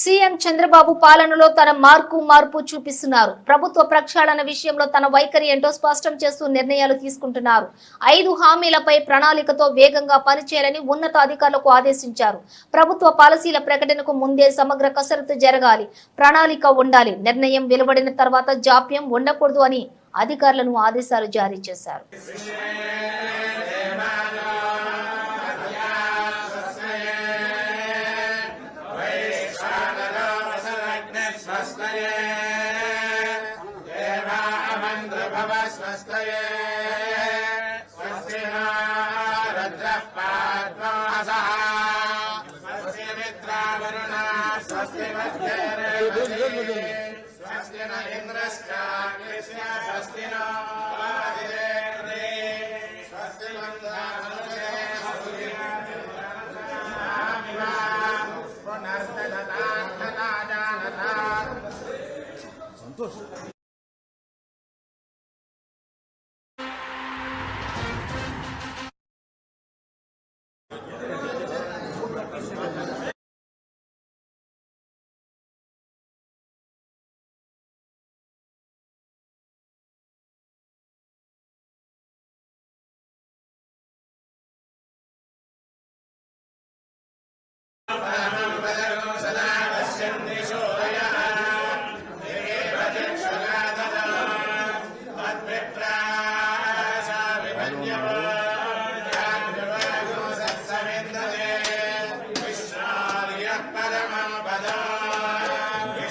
CM Chandrababu పాలనలో తన mark మార్పు చూపిస్తున్నారు. ప్రభుత్వ ప్రక్షాళన విషయంలో తన వైఖరి ఏంటో స్పష్టం చేస్తూ నిర్ణయాలు తీసుకుంటున్నారు. ఐదు హామీలపై ప్రణాళికతో వేగంగా పనిచేయాలని ఉన్నత అధికారులకు ఆదేశించారు. ప్రభుత్వ పాలసీల ప్రకటనకు ముందే సమగ్ర కసరత్తు జరగాలి. ప్రణాళిక ఉండాలి. నిర్ణయం వెలువడిన తర్వాత జాప్యం ఉండకూడదు అని అధికారులను ఆదేశాలు జారీ చేశారు. स्वस्तये देवामन्द्रभवस्वस्तये स्वस्ति नो रुद्रः पाद्मोऽसः स्वस्ति मित्रावरुणा स्वस्ति मध्येरवति स्वस्ति न इन्द्रश्चाग्निश्च स्वस्ति नो Poxa.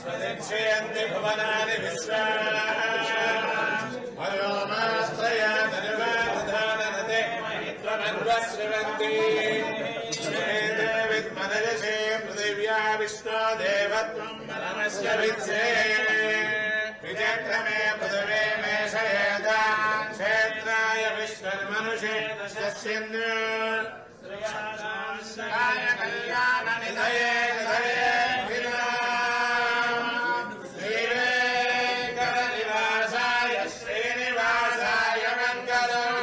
स्वदक्षयन्ति भुवनानि विश्वा हयोमाश्रय धनुवाधाननते त्वमन्वश्रवन्ति विद्मनयसे पृथिव्या विष्णो देवत्वं परमस्य वित्से विजक्रमे दशस्यन् कल्याणनिधये निधये श्रीवेङ्कटनिवासाय श्रीनिवासाय मङ्गलम्